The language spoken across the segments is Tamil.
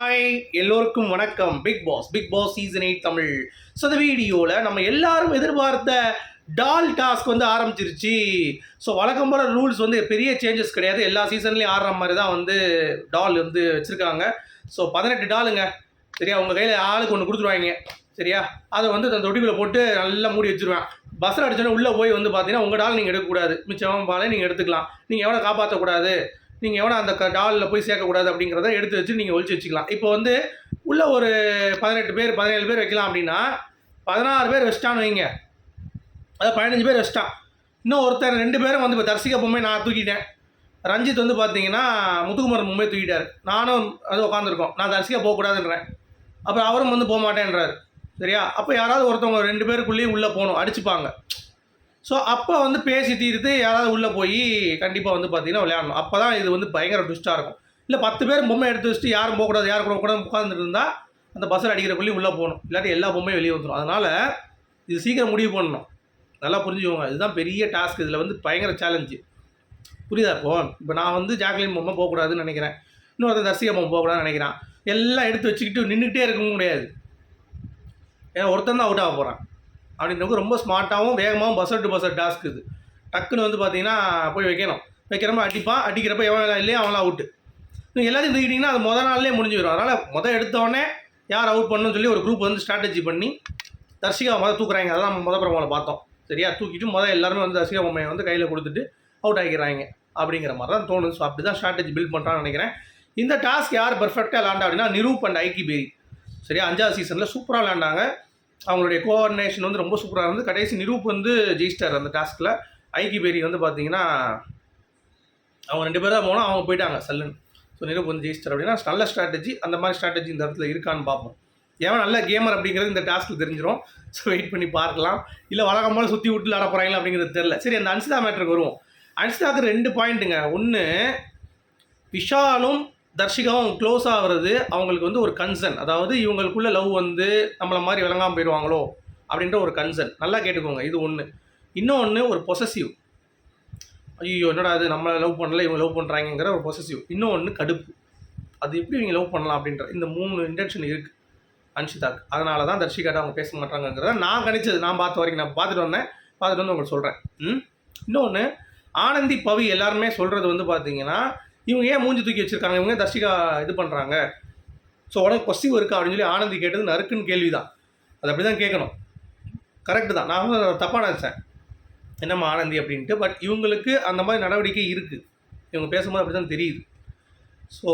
ஹாய் எல்லோருக்கும் வணக்கம். Bigg Boss Bigg Boss season eight Tamil. So இந்த வீடியோவில் நம்ம எல்லாரும் எதிர்பார்த்த டால் டாஸ்க் வந்து ஆரம்பிச்சிருச்சு. ஸோ வழக்கம் போல் ரூல்ஸ் வந்து பெரிய சேஞ்சஸ் கிடையாது. எல்லா சீசன்லேயும் ஆடுற மாதிரி தான் வந்து டால் வந்து வச்சுருக்காங்க. ஸோ பதினெட்டு டாலுங்க சரியா? உங்கள் கையில் ஆளுக்கு ஒன்று கொடுத்துருவாங்க. சரியா? அதை வந்து அந்த தொட்டிக்குள்ளே போட்டு நல்லா மூடி வச்சிருவேன். பஸ்ஸில் அடிச்சோன்னே உள்ளே போய் வந்து பார்த்தீங்கன்னா உங்கள் டால் நீங்கள் எடுக்கக்கூடாது. மிச்சம் பாலை நீங்கள் எடுத்துக்கலாம். நீங்கள் எவ்வளோ காப்பாற்றக்கூடாது நீங்கள் எவனா அந்த டாலில் போய் சேர்க்கக்கூடாது அப்படிங்கிறத எடுத்து வச்சு நீங்கள் ஒழிச்சு வச்சுக்கலாம். இப்போ வந்து உள்ளே ஒரு பதினெட்டு பேர் பதினேழு பேர் வைக்கலாம் அப்படின்னா பதினாறு பேர் வச்சிட்டான்னு வைங்க. அதாவது பதினஞ்சு பேர் வச்சிட்டான். இன்னும் ஒருத்தர் ரெண்டு பேரும் வந்து இப்போ தர்சிகா பொம்மை நான் தூக்கிட்டேன். ரஞ்சித் வந்து பார்த்தீங்கன்னா முத்துக்குமரன் பொம்மை தூக்கிட்டார். நானும் அது உட்காந்துருக்கோம் நான் தர்சிகா போகக்கூடாதுன்றேன். அப்புறம் அவரும் வந்து போக மாட்டேன்றார் சரியா? அப்போ யாராவது ஒருத்தவங்க ரெண்டு பேருக்குள்ளேயும் உள்ளே போகணும். அடிச்சுப்பாங்க. ஸோ அப்போ வந்து பேசி தீர்த்து யாராவது உள்ளே போய் கண்டிப்பாக வந்து பார்த்தீங்கன்னா விளையாடணும். அப்போ தான் இது வந்து பயங்கர ட்விஸ்ட்டாக இருக்கும். இல்லை பத்து பேர் பொம்மை எடுத்து வச்சுட்டு யாரும் போகக்கூடாது யாரும் கூட கூட உட்காந்துட்டு இருந்தால் அந்த பஸ்ஸில் அடிக்கிறக்குள்ளேயும் உள்ளே போகணும். இல்லாட்டி எல்லா பொம்மையும் வெளியே வந்துடும் அதனால் இது சீக்கிரம் முடிவு பண்ணணும். நல்லா புரிஞ்சுக்கோங்க. இதுதான் பெரிய டாஸ்க் இதில் வந்து பயங்கர சேலஞ்சு புரியுதா இப்போ? இப்போ நான் வந்து ஜாக்லின் பொம்மை போகக்கூடாதுன்னு நினைக்கிறேன். இன்னொருத்தன் தர்சிகா பொம்மை போகக்கூடாதுன்னு நினைக்கிறான். எல்லாம் எடுத்து வச்சுக்கிட்டு நின்றுக்கிட்டே இருக்கவும் முடியாது. ஏன்னா ஒருத்தன் தான் அவுட் ஆக போகிறான் அப்படின்றவங்க ரொம்ப ஸ்மார்ட்டாகவும் வேகமாகவும் பஸ்ஸர் டு பஸ்ஸர் டாஸ்க் இது. டக்குன்னு வந்து பார்த்தீங்கன்னா போய் வைக்கணும். வைக்கிறப்ப அடிப்பான். அடிக்கிறப்ப எவன் இல்லையோ அவன்லாம் அவுட்டு நீங்கள் எல்லாத்தையும் தூக்கிட்டிங்கன்னா அது முதல் நாள்லேயே முடிஞ்சு வரும் அதனால் மொதல் எடுத்தோடனே யார் அவுட் பண்ணணும்னு சொல்லி ஒரு குரூப் வந்து ஸ்ட்ராட்டஜி பண்ணி தர்ஷிகா மொதல் தூக்குறாங்க. அதான் நம்ம முத பார்த்தோம். சரியா? தூக்கிட்டு மொதல் எல்லாருமே வந்து தர்ஷிகா பொம்மையை வந்து கையில் கொடுத்துட்டு அவுட் ஆகிக்கிறாங்க. அப்படிங்கிற மாதிரி தான் தோணுது. ஸோ அப்படி தான் ஸ்ட்ராட்டஜி பில்ட் பண்ணுறான்னு நினைக்கிறேன். இந்த டாஸ்க் யார் பர்ஃபெக்டாக விளாண்டா அப்படின்னா நிரூப் அண்ட் ஐக்கி பேரி. சரியா? அஞ்சாவது சீசனில் சூப்பராக விளாண்டாங்க அவங்களுடைய கோஆர்டினேஷன் வந்து ரொம்ப சூப்பராக இருந்து கடைசி நிரூப் வந்து ஜெயிச்சிட்டார் அந்த டாஸ்கில் ஐக்கி பேரி வந்து பார்த்தீங்கன்னா அவங்க ரெண்டு பேரும் தான் போனால் அவங்க போயிட்டாங்க சல்லுன்னு. ஸோ நிரூப் வந்து ஜெயிச்சிட்டார் அப்படின்னா நல்ல ஸ்ட்ராட்டஜி அந்த மாதிரி ஸ்ட்ராட்டஜி இந்த இடத்துல இருக்கான்னு பார்ப்போம். ஏன் நல்ல கேமர் அப்படிங்கிறது இந்த டாஸ்க்கில் தெரிஞ்சிடும் ஸோ வெயிட் பண்ணி பார்க்கலாம். இல்லை வழக்கம் போல சுற்றி விட்டு விளாட போகிறாங்களா அப்படிங்கிறது தெரில சரி அந்த அன்சிதா மேட்ருக்கு வருவோம். அன்சிதாவுக்கு ரெண்டு பாயிண்ட்டுங்க ஒன்று விஷாலும் தர்ஷிகாவும் க்ளோஸ் ஆகிறது அவங்களுக்கு வந்து ஒரு கன்சர்ன் அதாவது இவங்களுக்குள்ள லவ் வந்து நம்மளை மாதிரி விளங்காமல் போயிடுவாங்களோ அப்படின்ற ஒரு கன்சர்ன் நல்லா கேட்டுக்கோங்க இது ஒன்று இன்னொன்று ஒரு பொசசிவ் ஐயோ என்னடா அது நம்மளை லவ் பண்ணல இவங்க லவ் பண்ணுறாங்கிற ஒரு பொசசிவ் இன்னொன்று கடுப்பு. அது எப்படி இவங்க லவ் பண்ணலாம் அப்படின்ற இந்த மூணு இன்டென்ஷன் இருக்குது அன்ஷிதாக்கு. அதனால தான் தர்ஷிகாட்ட அவங்க பேச மாட்டாங்கிறத நான் கணிச்சது. நான் பார்த்த வரைக்கும் நான் பார்த்துட்டு வந்தேன். பார்த்துட்டு வந்து உங்களுக்கு சொல்கிறேன் இன்னொன்று ஆனந்தி பவி எல்லாருமே சொல்கிறது வந்து பார்த்தீங்கன்னா இவங்க ஏன் மூஞ்சி தூக்கி வச்சுருக்காங்க? இவங்க தர்ஷிகா இது பண்ணுறாங்க ஸோ உனக்கு கொஸ்டிவ் இருக்கா அப்படின்னு சொல்லி ஆனந்தி கேட்டது நறுக்குன்னு கேள்வி தான் அது அப்படி தான் கேட்கணும். கரெக்டு தான். நான் வந்து தப்பாக நினச்சேன். என்னம்மா ஆனந்தி அப்படின்ட்டு? பட் இவங்களுக்கு அந்த மாதிரி நடவடிக்கை இருக்குது இவங்க பேசும்போது அப்படி தான் தெரியுது. ஸோ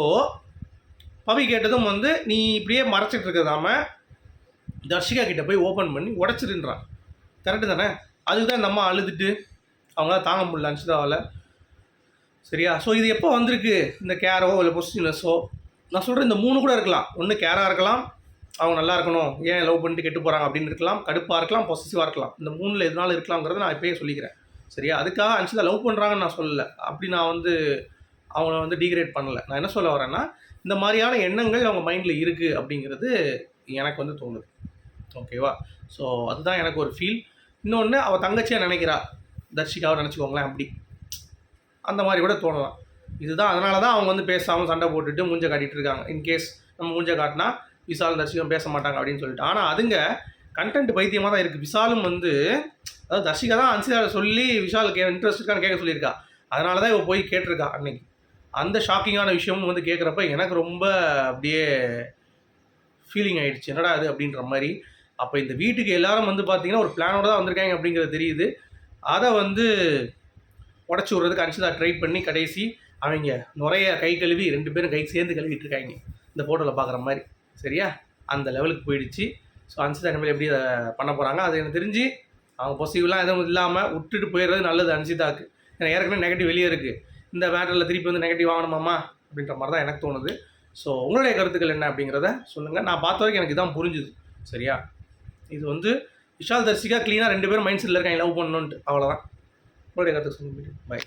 பவி கேட்டதும் வந்து நீ இப்படியே மறைச்சிட்டு இருக்கிறதாம தர்ஷிகா கிட்டே போய் ஓப்பன் பண்ணி உடச்சிருன்றான். கரெக்டு தானே? அதுக்கு தான் இந்த அம்மா அழுதுட்டு அவங்களால தாங்க முடியல அன்சிதாவால் சரியா? ஸோ இது எப்போ வந்திருக்கு? இந்த கேரோ இல்லை பொசிஷனஸோ நான் சொல்கிறேன் இந்த மூணு கூட இருக்கலாம். ஒன்று கேராக இருக்கலாம். அவங்க நல்லா இருக்கணும். ஏன் லவ் பண்ணிட்டு கெட்டு போகிறாங்க அப்படின்னு இருக்கலாம். கடுப்பாக இருக்கலாம் பொசிட்டிவாக இருக்கலாம். இந்த மூணில் எதனால இருக்கலாங்கிறத நான் இப்போயே சொல்லிக்கிறேன். சரியா? அதுக்காக அன்சிதா லவ் பண்ணுறாங்கன்னு நான் சொல்லலை. அப்படி நான் வந்து அவங்கள வந்து டிகிரேட் பண்ணலை. நான் என்ன சொல்ல வரேன்னா இந்த மாதிரியான எண்ணங்கள் அவங்க மைண்டில் இருக்குது அப்படிங்கிறது எனக்கு வந்து தோணுது. ஓகேவா ஸோ அதுதான் எனக்கு ஒரு ஃபீல் இன்னொன்று அவள் தங்கச்சியாக நினைக்கிறா. தர்ஷிகாவை நினச்சிக்கோங்களேன் அப்படி. அந்த மாதிரி கூட தோணலாம். இதுதான். அதனால தான் அவங்க வந்து பேசாமல் சண்டை போட்டுட்டு மூஞ்ச காட்டிட்டு இருக்காங்க. இன்கேஸ் நம்ம மூஞ்ச காட்டினா விசாலும் தர்ஷிகம் பேச மாட்டாங்க அப்படின்னு சொல்லிட்டு. ஆனால் அதுங்க கண்டென்ட் பைத்தியமாக தான் இருக்குது விசாலும் வந்து அதாவது தர்ஷிகா தான் அன்சிதாவை சொல்லி விஷால் கே இன்ட்ரெஸ்ட் இருக்கான்னு கேட்க சொல்லியிருக்கா. அதனால தான் இவ போய் கேட்டிருக்கா அன்னைக்கு. அந்த ஷாக்கிங்கான விஷயமும் வந்து கேட்குறப்ப எனக்கு ரொம்ப அப்படியே ஃபீலிங் ஆகிடுச்சு என்னடா அது அப்படின்ற மாதிரி. அப்போ இந்த வீட்டுக்கு எல்லாரும் வந்து பார்த்தீங்கன்னா ஒரு பிளானோட தான் வந்திருக்காங்க அப்படிங்கிறது தெரியுது. அதை வந்து உடச்சி விட்றதுக்கு அன்சிதா ட்ரை பண்ணி கடைசி அவங்க நிறைய கை கழுவி ரெண்டு பேரும் கை சேர்ந்து கழுவிட்டு இருக்காங்க. இந்த ஃபோட்டோவில் பார்க்குற மாதிரி. சரியா? அந்த லெவலுக்கு போயிடுச்சு. ஸோ அன்சிதா இனிமேல் எப்படி அதை பண்ண போகிறாங்க அது எனக்கு தெரிஞ்சு அவங்க பொசிபிளாக எதுவும் இல்லாமல் விட்டுட்டு போயிடுறது நல்லது அன்சிதாக்கு. ஏன்னா ஏற்கனவே நெகட்டிவ் வெளியே இருக்குது இந்த மேட்டரில் திருப்பி வந்து நெகட்டிவ் வாங்கணுமாம்மா அப்படின்ற மாதிரி தான் எனக்கு தோணுது. ஸோ உங்களுடைய கருத்துக்கள் என்ன அப்படிங்கிறத சொல்லுங்கள் நான் பார்த்த வரைக்கும் எனக்கு இதான் புரிஞ்சுது. சரியா? இது வந்து விஷால் தர்ஷிகா க்ளீனாக ரெண்டு பேரும் மைண்ட் செட்டில் இருக்காங்க. லவ் பண்ணணுன்ட்டு அவ்வளோதான் உங்களுடைய கருத்து சொல்லுங்கள் பாய்